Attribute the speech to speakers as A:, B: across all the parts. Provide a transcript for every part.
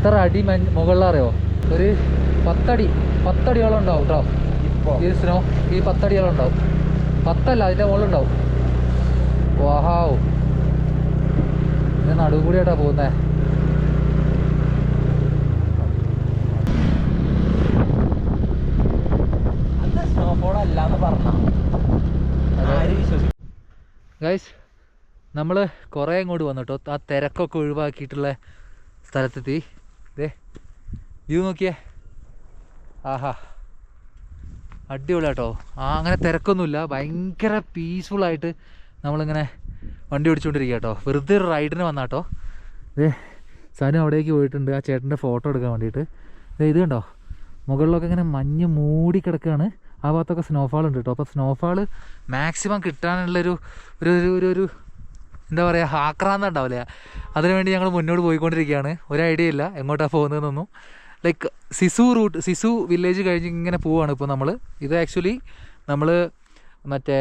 A: എത്ര അടി മുകളിലറിയോ? ഒരു പത്തടി പത്തടിയോളം ഉണ്ടാവും കേട്ടോ ഈ സ്നോ ഈ പത്തടിയോളം ഉണ്ടാവും. പത്തല്ല അതിന്റെ മുകളിലുണ്ടാവും വാഹാവ് ഇത് നടുവ് ആട്ടാ പോകുന്നേ. ഗൈസ് നമ്മൾ കുറേ ഇങ്ങോട്ട് വന്നു കേട്ടോ ആ തിരക്കൊക്കെ ഒഴിവാക്കിയിട്ടുള്ള സ്ഥലത്തെത്തി. ദേ വ്യൂ നോക്കിയേ. ആഹാ. അടിപൊളിയാട്ടോ. ആ അങ്ങനെ തിരക്കൊന്നുമില്ല. ഭയങ്കര പീസ്ഫുള്ളായിട്ട് നമ്മളിങ്ങനെ വണ്ടി ഓടിച്ചുകൊണ്ടിരിക്കുക കേട്ടോ വെറുതെ ഒരു റൈഡിന് വന്നാട്ടോ. ദേ സനു അവിടേക്ക് പോയിട്ടുണ്ട്. ആ ചേട്ടന്റെ ഫോട്ടോ എടുക്കാൻ വേണ്ടിയിട്ട്. ഇത് കണ്ടോ? മുകളിലൊക്കെ ഇങ്ങനെ മഞ്ഞ് മൂടി കിടക്കുകയാണ്. ആ ഭാഗത്തൊക്കെ സ്നോഫാൾ ഉണ്ട് കേട്ടോ. അപ്പോൾ സ്നോഫാൾ മാക്സിമം കിട്ടാനുള്ളൊരു ഒരു ഒരു ഒരു എന്താ പറയുക ഹാക്കറാന്ന് ഉണ്ടാവില്ല. അതിനുവേണ്ടി ഞങ്ങൾ മുന്നോട്ട് പോയിക്കൊണ്ടിരിക്കുകയാണ്. ഒരു ഐഡിയ ഇല്ല എങ്ങോട്ടാണ് പോകുന്നതെന്നൊന്നും. Like Sissu route Sissu village കഴിഞ്ഞ് ഇങ്ങനെ പോവുകയാണ് ഇപ്പോൾ നമ്മൾ ഇത് ആക്ച്വലി നമ്മൾ മറ്റേ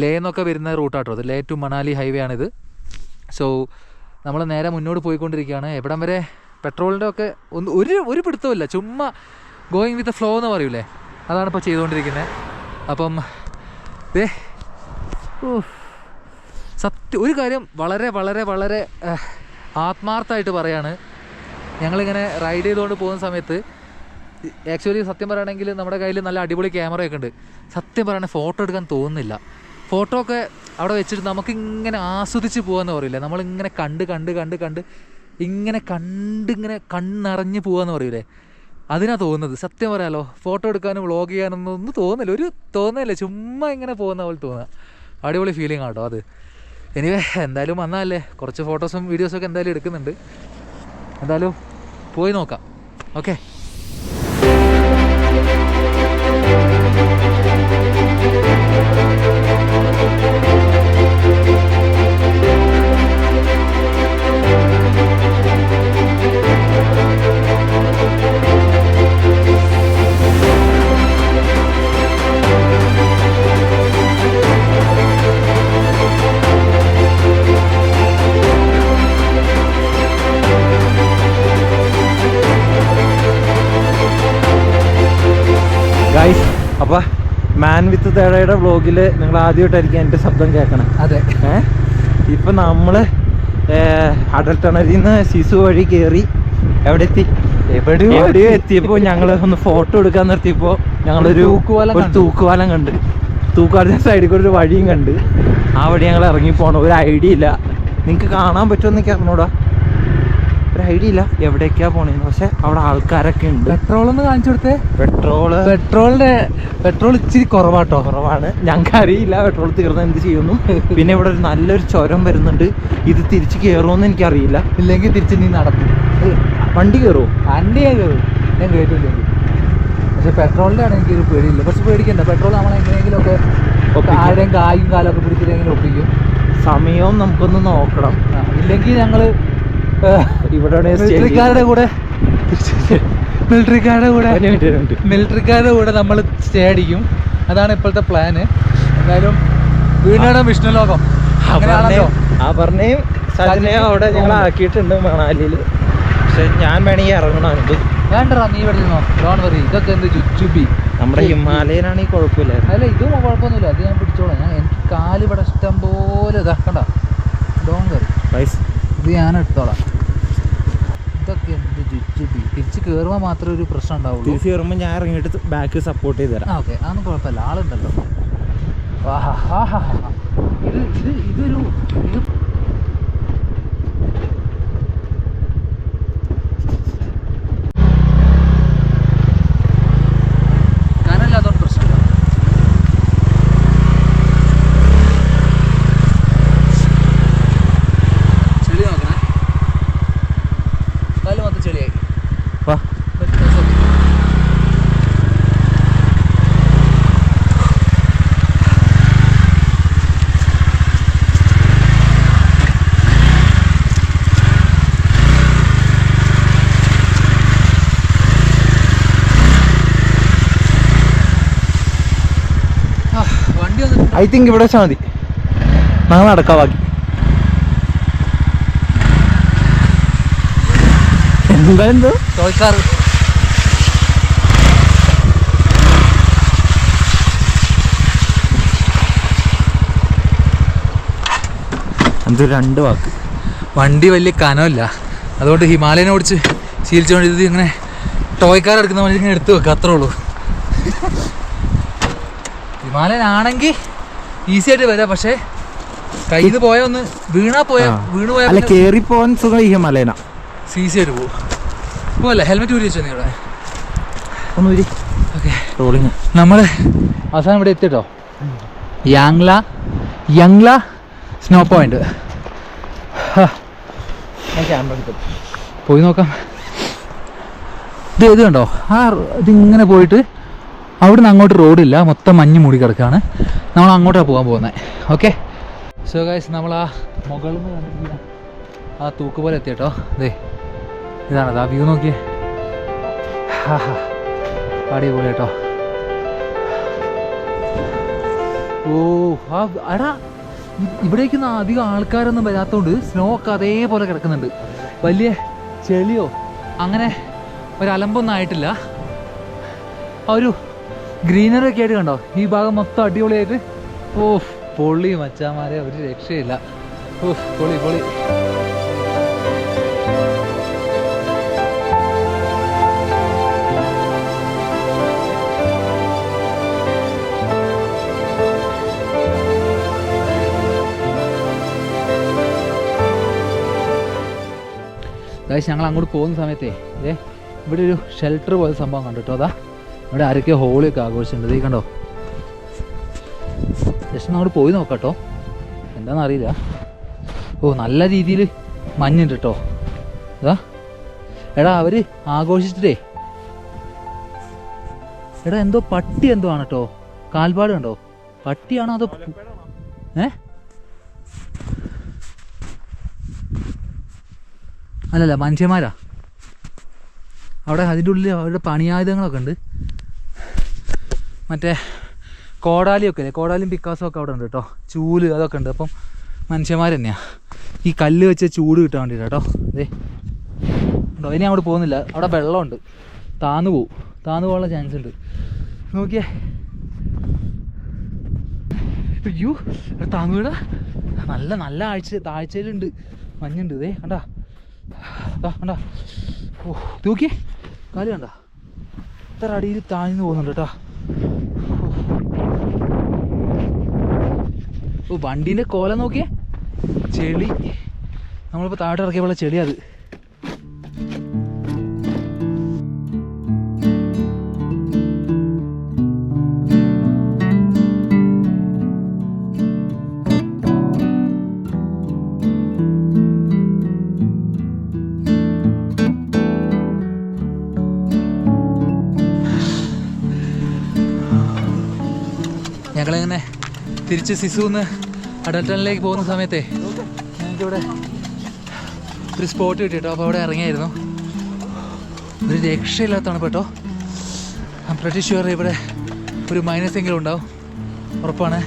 A: ലേ എന്നൊക്കെ വരുന്ന റൂട്ടാട്ടോ അത് ലേ ടു മണാലി ഹൈവേ ആണിത്. സോ നമ്മൾ നേരെ മുന്നോട്ട് പോയിക്കൊണ്ടിരിക്കുകയാണ്. എവിടം വരെ പെട്രോളിന്റെ ഒക്കെ ഒന്ന് ഒരു ഒരു പിടുത്തമില്ല ചുമ്മാ ഗോയിങ് വിത്ത് ഫ്ലോ എന്ന് പറയൂലേ? അതാണ് ഇപ്പോൾ ചെയ്തുകൊണ്ടിരിക്കുന്നത് അപ്പം ദേ ഓ സത്യം ഒരു കാര്യം വളരെ വളരെ വളരെ ആത്മാർത്ഥമായിട്ട് പറയാണ്. ഞങ്ങളിങ്ങനെ റൈഡ് ചെയ്തുകൊണ്ട് പോകുന്ന സമയത്ത് ആക്ച്വലി സത്യം പറയുകയാണെങ്കിൽ നമ്മുടെ കയ്യിൽ നല്ല അടിപൊളി ക്യാമറയൊക്കെ ഉണ്ട്. സത്യം പറയുകയാണെങ്കിൽ ഫോട്ടോ എടുക്കാൻ തോന്നുന്നില്ല. ഫോട്ടോ ഒക്കെ അവിടെ വെച്ചിട്ട് നമുക്കിങ്ങനെ ആസ്വദിച്ച് പോകാമെന്ന് പറയില്ലേ നമ്മളിങ്ങനെ കണ്ട് കണ്ട് കണ്ട് കണ്ട് ഇങ്ങനെ കണ്ടിങ്ങനെ കണ്ണറിഞ്ഞ് പോകാമെന്ന് പറയൂലേ? അതിനാ തോന്നുന്നത്. സത്യം പറയാലോ ഫോട്ടോ എടുക്കാനും വ്ളോഗ് ചെയ്യാനൊന്നും ഒന്നും തോന്നില്ല ഒരു തോന്നില്ല ചുമ്മാ ഇങ്ങനെ പോകുന്ന പോലെ തോന്നുക അടിപൊളി ഫീലിംഗ് ആട്ടോ അത്. എനിവേ എന്തായാലും വന്നാലേ കുറച്ച് ഫോട്ടോസും വീഡിയോസൊക്കെ എന്തായാലും എടുക്കുന്നുണ്ട്. എന്തായാലും പോയി നോക്കാം. ഓക്കെ
B: മാൻ വിത്ത് തേടയുടെ വ്ളോഗിൽ നിങ്ങൾ ആദ്യമായിട്ടായിരിക്കും എന്റെ ശബ്ദം കേൾക്കണം.
A: അതെ.
B: ഏഹ് നമ്മൾ അടൽ ടണലിൽ നിന്ന് ശിശു വഴി കയറി എവിടെ എത്തി
A: എവിടെയോ
B: എവിടെയോ എത്തിയപ്പോൾ ഞങ്ങൾ ഒന്ന് ഫോട്ടോ എടുക്കാൻ നിർത്തിയപ്പോൾ ഞങ്ങളൊരു
A: ഒരു
B: തൂക്കുവാലം
A: കണ്ടു.
B: തൂക്കുവാലത്തിന് സൈഡിൽ കൂടെ ഒരു വഴിയും കണ്ട്. ആ വഴി ഞങ്ങൾ ഇറങ്ങി പോകണം ഒരു ഐഡിയ ഇല്ല. നിങ്ങൾക്ക് കാണാൻ പറ്റുമെന്നൊക്കെ അറിഞ്ഞൂടാ. ഐഡിയ ഇല്ല എവിടേക്കാ പോണേന്ന്. പക്ഷെ അവിടെ ആൾക്കാരൊക്കെ ഉണ്ട്.
A: പെട്രോൾ ഒന്ന് കാണിച്ചു കൊടുത്തേ.
B: പെട്രോൾ
A: പെട്രോളിന്റെ പെട്രോൾ ഇച്ചിരി കുറവാട്ടോ.
B: കുറവാണ്. ഞങ്ങൾക്ക് അറിയില്ല പെട്രോൾ തീർന്ന എന്ത് ചെയ്യുന്നു പിന്നെ ഇവിടെ ഒരു നല്ലൊരു ചുരം വരുന്നുണ്ട്. ഇത് തിരിച്ച് കയറുമെന്ന് എനിക്കറിയില്ല.
A: ഇല്ലെങ്കിൽ തിരിച്ച് നീ നടക്കും.
B: വണ്ടി കയറുമോ
A: വണ്ടി ഞാൻ കയറും ഞാൻ കേട്ടില്ലെങ്കിൽ പക്ഷെ പെട്രോളിന്റെ ആണ് എനിക്കൊരു പേടിയില്ല. പക്ഷെ പേടിക്കണ്ട. പെട്രോൾ നമ്മൾ എങ്ങനെയെങ്കിലും ഒക്കെ
B: ഒപ്പിക്കും.
A: ആരുടെയും കായും കാലൊക്കെ പിടിച്ചിട്ടെങ്കിലും ഒപ്പിക്കും?
B: സമയവും നമുക്കൊന്ന് നോക്കണം.
A: ഇല്ലെങ്കിൽ ഞങ്ങൾ
B: ഇവിടെ
A: മിലിറ്ററിക്കാരുടെ കൂടെ? മിലിറ്ററിക്കാരുടെ കൂടെ. മിലിറ്ററിക്കാരുടെ കൂടെ നമ്മൾ സ്റ്റേ അടിക്കും. അതാണ് ഇപ്പോഴത്തെ പ്ലാന്. എന്തായാലും വീണ്ടും വിഷ്ണു ലോകം. ആ
B: അപർണയും സജനയും അവിടെ ഞങ്ങൾ ആക്കിയിട്ടുണ്ട് മണാലിയിൽ പക്ഷെ ഞാൻ വേണമെങ്കിൽ ഇറങ്ങണമുണ്ട്
A: വേണ്ടടാ നീ ഇവിടെ നിന്നോ ഡോൺ വറി ഇതൊക്കെ എന്ത് ചുച്ചുബി
B: നമ്മുടെ ഹിമാലയനാണ് ഈ കുഴപ്പമില്ല
A: അല്ല ഇതും കുഴപ്പമൊന്നുമില്ല. അത് ഞാൻ പിടിച്ചോളാം. ഞാൻ എനിക്ക് കാൽ ഇവിടെ ഇഷ്ടം പോലെ ഇതാക്കണ്ട ഡോൺ വറി ഇത് ഞാൻ എടുത്തോളാം. ഇതൊക്കെ എന്ത് ചുച്ചുബി തിരിച്ച് കയറുമ്പോൾ മാത്രമേ ഒരു പ്രശ്നം ഉണ്ടാവുള്ളൂ.
B: തിരിച്ച് കയറുമ്പോൾ ഞാൻ ഇറങ്ങിയിട്ട് ബാക്ക് സപ്പോർട്ട് ചെയ്ത് തരാം.
A: ഓക്കെ. അതൊന്നും കുഴപ്പമില്ല. ആളുണ്ടല്ലോ. ഇത് ഇത് ഇതൊരു ഇത് കനല്ലാത്തോണ്ട് പ്രശ്നമില്ല ചെളി നോക്കണേ കാൽ മൊത്തം ചെളിയായി
B: വാ
A: But that's okay. ആ, വണ്ടി വന്നിട്ടുണ്ട്
B: ഐ തിങ്ക് ഇവിടെ വെച്ചാൽ മതി. ഞങ്ങൾ നടക്കാം ബാക്കി എന്താ?
A: ടോയ്ക്കാർ
B: എന്ത് രണ്ട് വാക്ക്.
A: വണ്ടി വലിയ കനമില്ല. അതുകൊണ്ട് ഹിമാലയനെ ഓടിച്ച് ശീലിച്ചുകൊണ്ട് ഇങ്ങനെ ടോയ്ക്കാർ എടുക്കുന്ന പോലെ ഇങ്ങനെ എടുത്തു വെക്കുക അത്രേ ഉള്ളൂ. ഹിമാലയൻ ആണെങ്കിൽ ഈസി ആയിട്ട് വരാം പക്ഷേ കയ്യിൽ നിന്ന് പോയ ഒന്ന് വീണാ പോയ. വീണ് പോയാൽ
B: അല്ല കേറി പോവാൻ സുഖം ഈ ഹിമാലയന.
A: ഈസി ആയിട്ട് പോകും പോവല്ലേ? ഹെൽമെറ്റ് ഊരി വെച്ചോ നിങ്ങളെ
B: ഒന്ന് ഊരി
A: ഓക്കെ.
B: റോളിങ്.
A: നമ്മൾ അവസാനം ഇവിടെ എത്തിട്ടോ? യാങ്ല യങ്ല സ്നോ പോയിന്റ് പോയി നോക്കാം. ഇത് ഇത് കണ്ടോ? ആ ഇതിങ്ങനെ പോയിട്ട് അവിടുന്ന് അങ്ങോട്ട് റോഡില്ല മൊത്തം മഞ്ഞ് മൂടി കിടക്കുകയാണ് നമ്മൾ അങ്ങോട്ടാണ് പോകാൻ പോകുന്നത് ഓക്കെ സോ ഗൈസ് നമ്മൾ ആ മുകളിൽ നിന്ന് കണ്ടിട്ടില്ല ആ തൂക്ക് പോലെ എത്തി കേട്ടോ ദേ ഇതാണത് ആ വ്യൂ നോക്കിയേ. അടിപൊളി കേട്ടോ ഓ ആ അടാ ഇ- ഇവിടേക്കൊന്നും അധികം ആൾക്കാരൊന്നും വരാത്തതുകൊണ്ട് സ്നോ ഒക്കെ അതേപോലെ കിടക്കുന്നുണ്ട്. വലിയ ചെളിയോ? അങ്ങനെ ഒരലമ്പൊന്നും ആയിട്ടില്ല. ഒരു ഗ്രീനറി ഒക്കെ ആയിട്ട് കണ്ടോ? ഈ ഭാഗം മൊത്തം അടിപൊളിയായിട്ട്. ഓ പൊള്ളി മച്ചാമാരെ ഒരു രക്ഷയില്ല. ഓ പൊളി പൊളി. ഞങ്ങൾ അങ്ങോട്ട് പോകുന്ന സമയത്തേ ഏ ഇവിടെ ഒരു ഷെൽട്ടർ പോലെ സംഭവം കണ്ടു കേട്ടോ അതാ. ഇവിടെ ആരൊക്കെ ഹോളിയൊക്കെ ആഘോഷിച്ചിട്ടുണ്ട്. ഈ കണ്ടോ? ജസ്റ്റ് അങ്ങോട്ട് പോയി നോക്കാട്ടോ. കേട്ടോ എന്താണെന്ന് അറിയില്ല. ഓ നല്ല രീതിയിൽ മഞ്ഞുണ്ട് കേട്ടോ ഇതാ. എടാ അവർ ആഘോഷിച്ചിട്ടേ. എടാ എന്തോ പട്ടി എന്തോ ആണ് കേട്ടോ കാൽപാട് കണ്ടോ? പട്ടിയാണോ അതോ ഏ? അല്ലല്ല മനുഷ്യന്മാരാ. അവിടെ അതിന്റെ ഉള്ളിൽ അവരുടെ പണിയായുധങ്ങളൊക്കെ ഉണ്ട്. മറ്റേ കോടാലിയൊക്കെ ഇല്ലേ കോടാലിയും പിക്കാസും ഒക്കെ അവിടെ ഉണ്ട് കേട്ടോ. ചൂൽ അതൊക്കെ ഉണ്ട്. അപ്പം മനുഷ്യന്മാർ തന്നെയാണ് ഈ കല്ല് വെച്ച് ചൂട് കിട്ടാൻ വേണ്ടിയിട്ട് കേട്ടോ. അതെ ഇനി അവിടെ പോകുന്നില്ല. അവിടെ വെള്ളമുണ്ട്. താന്നു പോവും. താന്നു പോകാനുള്ള ചാൻസ് ഉണ്ട്. നോക്കിയേ. അയ്യോ താന്നു വീടാ നല്ല നല്ല ആഴ്ച താഴ്ചയിലുണ്ട്. മഞ്ഞുണ്ട്. ഇതേ കണ്ടാ. കണ്ടാ. ഓ നോക്കിയേ. കാൽ കണ്ടാ. ഇത്ര അടിയിൽ താഴ്ന്നു പോകുന്നുണ്ട് കേട്ടോ. ഓ വണ്ടിന്റെ കോല നോക്കിയേ? ചെളി. നമ്മളിപ്പോൾ താഴെ ഇറക്കിയപ്പോൾ ചെളി അത്. ഞങ്ങളിങ്ങനെ തിരിച്ച് സിസുന്ന് അഡൽട്ടണിലേക്ക് പോകുന്ന സമയത്തെ ഞങ്ങൾക്കിവിടെ ഒരു സ്പോട്ട് കിട്ടിട്ടോ. അപ്പോൾ അവിടെ ഇറങ്ങിയായിരുന്നു. ഒരു രക്ഷയില്ലാത്തതാണ് കേട്ടോ. ഷുവർ ഇവിടെ ഒരു മൈനസ് എങ്കിലും ഉണ്ടാവും. ഉറപ്പാണ്.